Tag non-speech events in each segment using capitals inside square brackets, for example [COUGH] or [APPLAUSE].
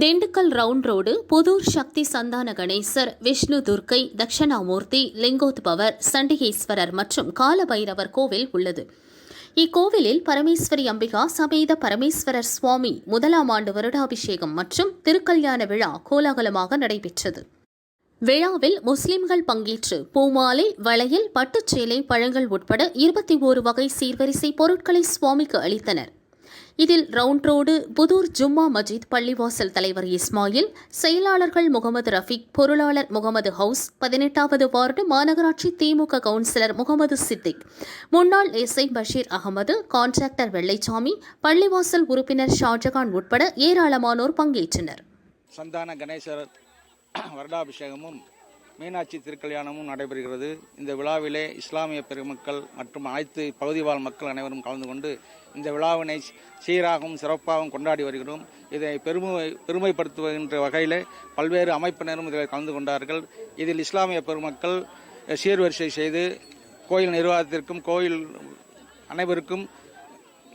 Dindigul round road Pudur சக்தி சந்தான கணேசர் விஷ்ணு துர்க்கை தட்சிணாமூர்த்தி லிங்கோத்பவர் சண்டிகேஸ்வரர் மற்றும் காலபைரவர் கோவில் உள்ளது. இக்கோவிலில் பரமேஸ்வரி அம்பிகா சமேத பரமேஸ்வரர் சுவாமி முதலாம் ஆண்டு வருடாபிஷேகம் மற்றும் திருக்கல்யாண விழா கோலாகலமாக நடைபெற்றது. விழாவில் முஸ்லிம்கள் பங்கேற்று பூமாலை வளையல் பட்டுச்சேலை பழங்கள் உட்பட இருபத்தி ஓரு வகை சீர்வரிசை பொருட்களை சுவாமிக்கு அளித்தனர். இதில் ரவுண்ட் ரோடு புதூர் ஜும்மா மஜித் பள்ளிவாசல் தலைவர் இஸ்மாயில் செயலாளர்கள் முகமது ரஃபீக் பொருளாளர் முகமது ஹவுஸ் பதினெட்டாவது வார்டு மாநகராட்சி திமுக கவுன்சிலர் முகமது சித்திக். முன்னாள் எஸ்ஐ பஷீர் அகமது கான்ட்ராக்டர் வெள்ளைச்சாமி பள்ளிவாசல் உறுப்பினர் ஷாஜகான் உட்பட ஏராளமானோர் பங்கேற்றனர். சந்தான கணேசர் [CLEARS THROAT] வருடாபிஷேகமும் மீனாட்சி திருக்கல்யாணமும் நடைபெறுகிறது. இந்த விழாவிலே இஸ்லாமிய பெருமக்கள் மற்றும் அனைத்து பகுதி வாழ் மக்கள் அனைவரும் கலந்து கொண்டு இந்த விழாவினை சீராகவும் சிறப்பாகவும் கொண்டாடி வருகிறோம். இதை பெருமை பெருமைப்படுத்துகின்ற வகையில் பல்வேறு அமைப்பினரும் இதில் கலந்து கொண்டார்கள். இதில் இஸ்லாமிய பெருமக்கள் சீர்வரிசை செய்து கோயில் நிர்வாகத்திற்கும் கோயில் அனைவருக்கும்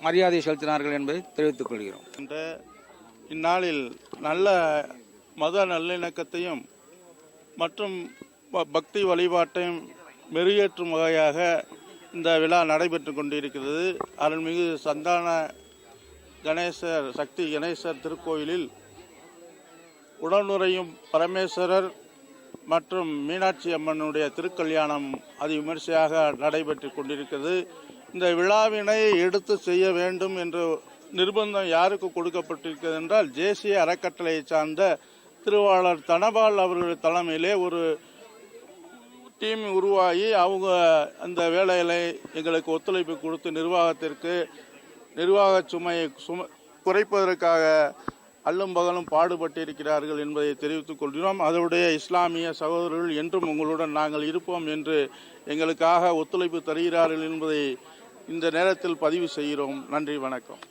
மரியாதை செலுத்தினார்கள் என்பதை தெரிவித்துக் கொள்கிறோம். என்ற இந்நாளில் நல்ல மத நல்லிணக்கத்தையும் மற்றும் பக்தி வழிபாட்டையும் மெருகேற்றும் வகையாக இந்த விழா நடைபெற்று கொண்டிருக்கிறது. அருள்மிகு சந்தான கணேசர் சக்தி கணேசர் திருக்கோயிலில் உடனுறையும் பரமேஸ்வரர் மற்றும் மீனாட்சி அம்மனுடைய திருக்கல்யாணம் அதி விமர்சையாக நடைபெற்று கொண்டிருக்கிறது. இந்த விழாவினை எடுத்து செய்ய வேண்டும் என்ற நிர்பந்தம் யாருக்கு கொடுக்கப்பட்டிருக்கிறது என்றால் தேசிய அறக்கட்டளையை சார்ந்த திருவாளர் தனபால் அவர்கள் தலைமையிலே ஒரு டீம் உருவாகி அவங்க அந்த வேலைகளை எங்களுக்கு ஒத்துழைப்பு கொடுத்து நிர்வாகத்திற்கு நிர்வாக சுமையை சும குறைப்பதற்காக அல்லும் பகலும் பாடுபட்டிருக்கிறார்கள் என்பதை தெரிவித்துக் கொள்கிறோம். அதனுடைய இஸ்லாமிய சகோதரர்கள் என்றும் உங்களுடன் நாங்கள் இருப்போம் என்று எங்களுக்காக ஒத்துழைப்பு தருகிறார்கள் என்பதை இந்த நேரத்தில் பதிவு செய்கிறோம். நன்றி வணக்கம்.